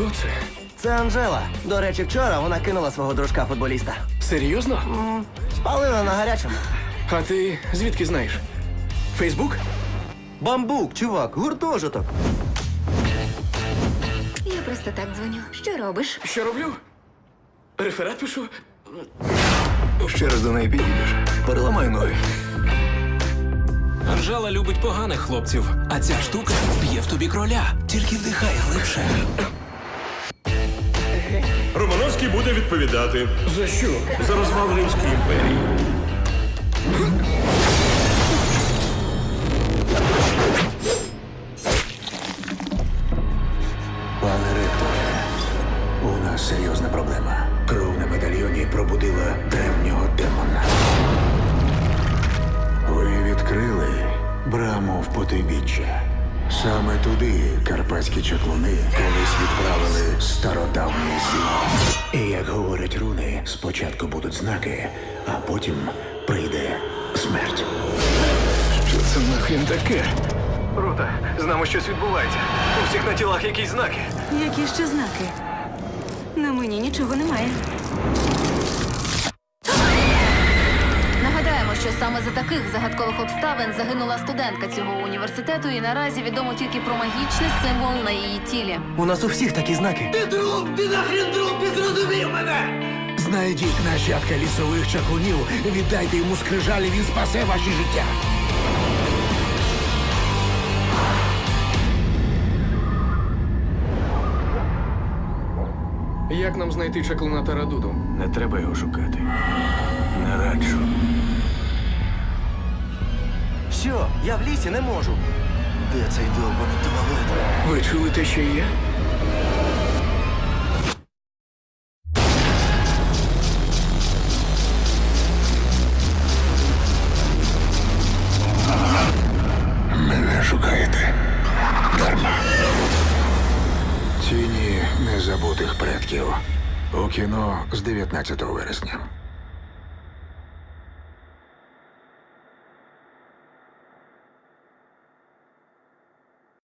Хто це? Це Анжела. До речі, вчора вона кинула свого дружка футболіста. Серйозно? Спалила на гарячому. А ти звідки знаєш? Фейсбук? Бамбук, чувак, гуртожиток. Я просто так дзвоню. Що робиш? Що роблю? Реферат пишу. Ще раз до неї підійдеш. Переламай ноги. Анжела любить поганих хлопців, а ця штука б'є в тобі кроля. Тільки вдихай глибше. Романовський буде відповідати За що? за розвал Римської імперії. Пане ректоре, у нас серйозна проблема. Кров на медальйоні пробудила древнього демона. Ви відкрили браму в потойбіччя. Саме туди карпатські чаклуни колись відправили стародавнє зло. І як говорять руни, спочатку будуть знаки, а потім прийде смерть. Що це нахрін таке? Рута, з нами щось відбувається. У всіх на тілах якісь знаки. Які ще знаки? На мені нічого немає. Нагадаємо, що саме за таких загадкових обставин загинула студентка цього університету, і наразі відомо тільки про магічний символ на її тілі. У нас у всіх такі знаки. Знайдіть нащадка лісових чаклунів, віддайте йому скрижалі, він спасе ваші життя. Як нам знайти чаклуна Тарадуду? Не треба його шукати. Не раджу. Що? Я в лісі не можу. Де цей довбаний туалет? Ви чули те, що є? Мене шукаєте. Дарма. Тіні незабутих предків. У кіно з 19 вересня.